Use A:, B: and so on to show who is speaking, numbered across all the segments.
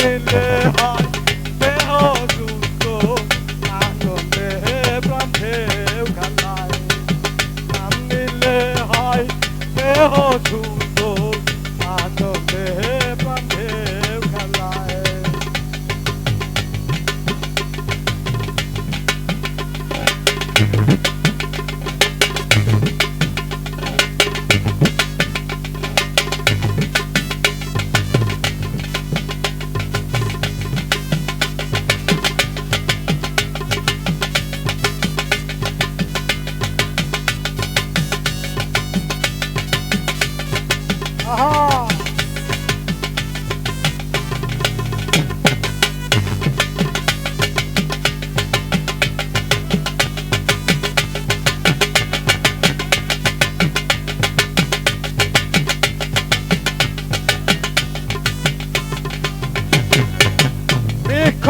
A: নিলে হয় দেহ সুস্থ আনন্দে ব্রহ্মে খেলায় নাম নিলে হয় দেহ সুস্থ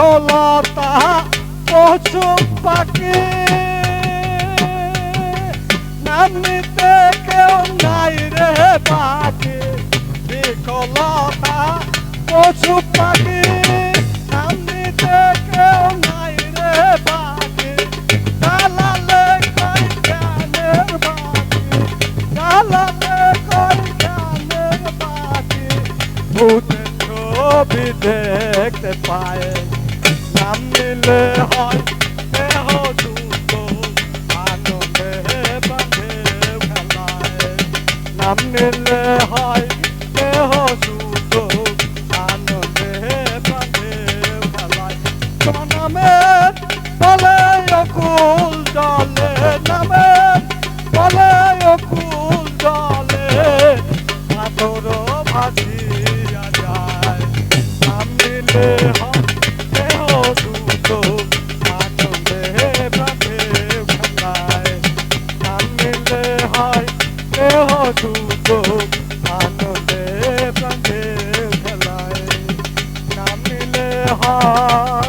A: বিকলতা পশু পাখি। নামিতে কেউ নাই রে পাখি বিকলতা পশু পাখি। নামিতে কেউ নাই রে পাখি জালালে কই জ্ঞানের বাতি জালালে কই জ্ঞানের বাতি ভূতের ছবি দেখতে পায় নাম নিলে হয় দেহ দুটো আনন্দে বাঁধে খেলায় নাম হয় দেহ দুটো আনন্দে বাঁধে খেলায় তোমার নামের বলে অকুল জলে নামের বলে অকুল জলে। পাথর ভাসিয়া দুটো আনন্দে বাঁধে খেলায় নাম নিলে হয়